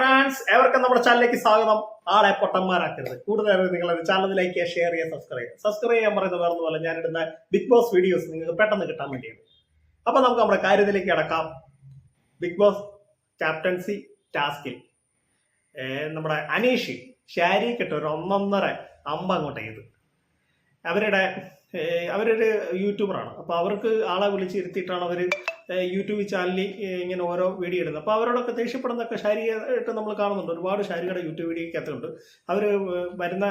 France എവർക്കും നമ്മുടെ ചാനലിലേക്ക് സ്വാഗതം. ആളെ പൊട്ടന്മാരാക്കരുത്. കൂടുതൽ നിങ്ങൾ ചാനൽ ലൈക്ക് ചെയ്യുക ഷെയർ ചെയ്യുക സബ്സ്ക്രൈബ് ചെയ്യുക. സബ്സ്ക്രൈബ് ചെയ്യാൻ പറയുന്നത് വേറെ പോലെ ഞാൻ ഇടുന്ന ബിഗ് ബോസ് വീഡിയോസ് നിങ്ങൾക്ക് പെട്ടെന്ന് കിട്ടാൻ വേണ്ടിയാണ്. അപ്പൊ നമുക്ക് നമ്മുടെ കാര്യത്തിലേക്ക് കിടക്കാം. ബിഗ് ബോസ് ക്യാപ്റ്റൻസി ടാസ്കിൽ നമ്മുടെ അനീഷ് കിട്ട ഒരു ഒന്നൊന്നര അമ്പ അങ്ങോട്ട് ചെയ്ത്. അവരുടെ അവരൊരു യൂട്യൂബറാണ് അപ്പോൾ അവർക്ക് ആളെ വിളിച്ചിരുത്തിയിട്ടാണ് അവർ യൂട്യൂബ് ചാനലിൽ ഇങ്ങനെ ഓരോ വീഡിയോ ഇടുന്നത്. അപ്പോൾ അവരോടൊക്കെ ദേഷ്യപ്പെടുന്നതൊക്കെ ശാരീരികമായിട്ട് നമ്മൾ കാണുന്നുണ്ട്. ഒരുപാട് ശാരീരികയുടെ യൂട്യൂബ് വീഡിയോക്കകത്തുണ്ട് അവർ വരുന്ന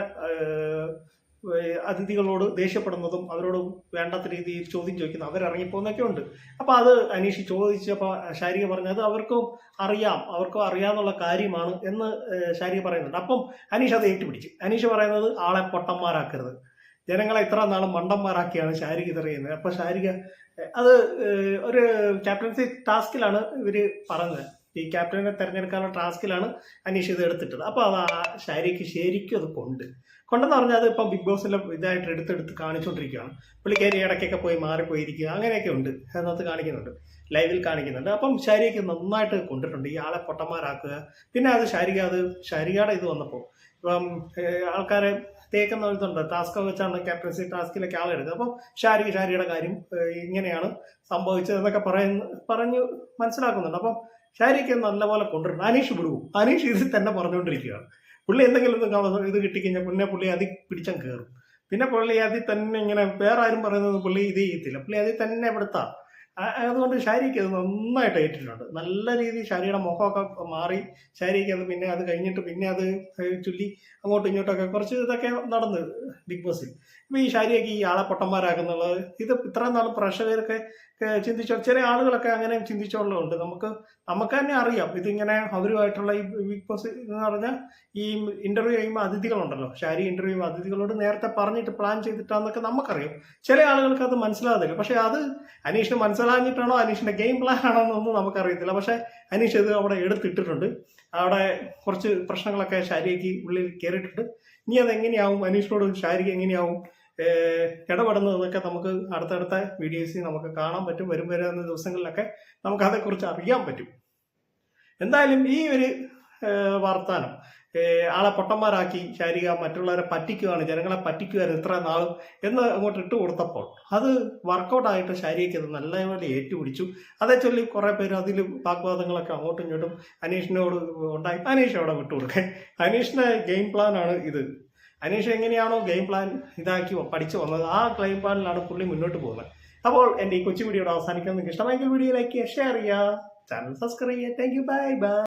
അതിഥികളോട് ദേഷ്യപ്പെടുന്നതും അവരോട് വേണ്ടാത്ത രീതിയിൽ ചോദ്യം ചോദിക്കുന്നു അവരിറങ്ങിപ്പോകുന്നൊക്കെ ഉണ്ട്. അപ്പോൾ അത് അനീഷ് ചോദിച്ചപ്പോൾ ശാരിക പറഞ്ഞത് അവർക്കും അറിയാം. അവർക്കും അറിയാമെന്നുള്ള കാര്യമാണ് എന്ന് ശാരിക പറയുന്നുണ്ട്. അപ്പം അനീഷ് അത് ഏറ്റുപിടിച്ച്. അനീഷ് പറയുന്നത് ആളെ പൊട്ടന്മാരാക്കരുത്. ജനങ്ങളെ ഇത്ര നാളും മണ്ടന്മാരാക്കിയാണ് ശാരിക തെറിയുന്നത് അപ്പൊ ശാരിക അത് ഒരു ക്യാപ്റ്റൻസി ടാസ്കിലാണ് ഇവർ പറഞ്ഞത്. ഈ ക്യാപ്റ്റനെ തെരഞ്ഞെടുക്കാനുള്ള ടാസ്കിലാണ് അനീഷ് ഇത് എടുത്തിട്ടത്. അപ്പൊ അത് ആ ശാരിക്ക് ശരിക്കും അത് കൊണ്ട്. കൊണ്ടെന്ന് പറഞ്ഞാൽ അത് ഇപ്പം ബിഗ് ബോസിലെ ഇതായിട്ട് എടുത്തെടുത്ത് കാണിച്ചുകൊണ്ടിരിക്കുകയാണ് പുള്ളിക്കാരി ഇടയ്ക്കൊക്കെ പോയി മാറിപ്പോയിരിക്കുക അങ്ങനെയൊക്കെ ഉണ്ട്. അതിനകത്ത് കാണിക്കുന്നുണ്ട്. ലൈവിൽ കാണിക്കുന്നുണ്ട്. അപ്പം ശാരിക്ക് നന്നായിട്ട് കൊണ്ടിട്ടുണ്ട്. ഈ ആളെ പൊട്ടന്മാരാക്കുക. പിന്നെ അത് ശാരിക അത് ശാരികയുടെ ഇത് വന്നപ്പോൾ ഇപ്പം ആൾക്കാരെ തേക്കുന്ന ഇതുണ്ട് ടാസ്ക് വെച്ചാണ് ക്യാപ്റ്റൻസി ടാസ്കിലൊക്കെ ആളെടുക്കുക അപ്പം ഷാരി ഷാരിയുടെ കാര്യം ഇങ്ങനെയാണ് സംഭവിച്ചത് എന്നൊക്കെ പറയുന്ന പറഞ്ഞു മനസ്സിലാക്കുന്നുണ്ട്. അപ്പം ഷാരിക്ക് നല്ലപോലെ കൊണ്ടുവരണം. അനീഷ് വിടുവും അനീഷ് ഇതിൽ തന്നെ പറഞ്ഞുകൊണ്ടിരിക്കുകയാണ്. പുള്ളി എന്തെങ്കിലും ഇത് കിട്ടിക്കഴിഞ്ഞാൽ പിന്നെ പുള്ളി അതി പിടിച്ചാൽ കയറും. പിന്നെ പുള്ളി അതിൽ തന്നെ ഇങ്ങനെ വേറെ ആരും പറയുന്നത് പുള്ളി ഇത് ചെയ്യത്തില്ല. പുള്ളി അതിൽ തന്നെ ഇവിടുത്താ ആ- അതുകൊണ്ട് ഷാരിക്ക് അത് നന്നായിട്ട് ഏറ്റിട്ടുണ്ട്. നല്ല രീതിയിൽ ഷാരിയുടെ മുഖമൊക്കെ മാറി ഷാരിക്ക് അത് പിന്നെ അത് കഴിഞ്ഞിട്ട് പിന്നെ അത് ചൊല്ലി അങ്ങോട്ടും ഇങ്ങോട്ടൊക്കെ കുറച്ച് ഇതൊക്കെ നടന്ന് ബിഗ് ബോസിൽ. ഇപ്പം ഈ ഷാരിയൊക്കെ ഈ ആളെ പൊട്ടന്മാരാക്കുന്നുള്ളത് ഇത് ഇത്രയും നാളും പ്രേക്ഷകരൊക്കെ ചിന്തിച്ചോ? ചില ആളുകളൊക്കെ അങ്ങനെ ചിന്തിച്ചോളുണ്ട്. നമുക്ക് നമുക്ക് തന്നെ അറിയാം. ഇതിങ്ങനെ അവരുമായിട്ടുള്ള ഈ ബിഗ് ബോസ് എന്ന് പറഞ്ഞാൽ ഈ ഇന്റർവ്യൂ ചെയ്യുമ്പോൾ അതിഥികളുണ്ടല്ലോ. ഷാരി ഇന്റർവ്യൂ ചെയ്യുമ്പോൾ അതിഥികളോട് നേരത്തെ പറഞ്ഞിട്ട് പ്ലാൻ ചെയ്തിട്ടാന്നൊക്കെ നമുക്കറിയാം. ചില ആളുകൾക്ക് അത് മനസ്സിലാകത്തില്ല. പക്ഷെ അത് അനീഷിന് മനസ്സിലാഞ്ഞിട്ടാണോ അനീഷിന്റെ ഗെയിം പ്ലാൻ ആണോ എന്നൊന്നും നമുക്കറിയത്തില്ല. പക്ഷെ അനീഷ് ഇത് അവിടെ എടുത്തിട്ടിട്ടുണ്ട്. അവിടെ കുറച്ച് പ്രശ്നങ്ങളൊക്കെ ഷാരിക്ക് ഉള്ളിൽ കയറിയിട്ടുണ്ട് ഇനി അത് എങ്ങനെയാവും അനീഷിനോട് ഷാരിക്ക് എങ്ങനെയാവും? ഇടപെടുന്നതെന്നൊക്കെ നമുക്ക് അടുത്തടുത്ത വീഡിയോസിൽ നമുക്ക് കാണാൻ പറ്റും. വരും വരുന്ന ദിവസങ്ങളിലൊക്കെ നമുക്ക് അതേക്കുറിച്ച് അറിയാൻ പറ്റും. എന്തായാലും ഈ ഒരു വാർത്താനം. ആളെ പൊട്ടന്മാരാക്കി ശാരിക മറ്റുള്ളവരെ പറ്റിക്കുകയാണ് ജനങ്ങളെ പറ്റിക്കുകയാണ് ഇത്ര നാളും എന്ന് അങ്ങോട്ട് ഇട്ട് കൊടുത്തപ്പോൾ അത് വർക്കൗട്ടായിട്ട് ശാരികയ്ക്ക് അത് നല്ലപോലെ ഏറ്റുപിടിച്ചു. അതേ ചൊല്ലി കുറേ പേര് അതിൽ വാഗ്വാദങ്ങളൊക്കെ അങ്ങോട്ടും ഇങ്ങോട്ടും അനീഷിനോട് ഉണ്ടായി. അനീഷ് അവിടെ വിട്ടുകൊടുക്കേ അനീഷിന്റെ ഗെയിം പ്ലാനാണ് ഇത്. അനീഷ് എങ്ങനെയാണോ ഗെയിം പ്ലാൻ ഇതാക്കി പഠിച്ചു വന്നത്. ആ ഗെയിം പ്ലാനിലാണ് പുള്ളി മുന്നോട്ട് പോകുന്നത്. അപ്പോൾ എന്റെ ഈ കൊച്ചു വീഡിയോ അവസാനിക്കാൻ നിങ്ങൾക്ക് ഇഷ്ടമെങ്കിൽ വീഡിയോ ലൈക്ക് ചെയ്യുക ഷെയർ ചെയ്യുക. ചാനൽ സബ്സ്ക്രൈബ് ചെയ്യുക. Thank you bye bye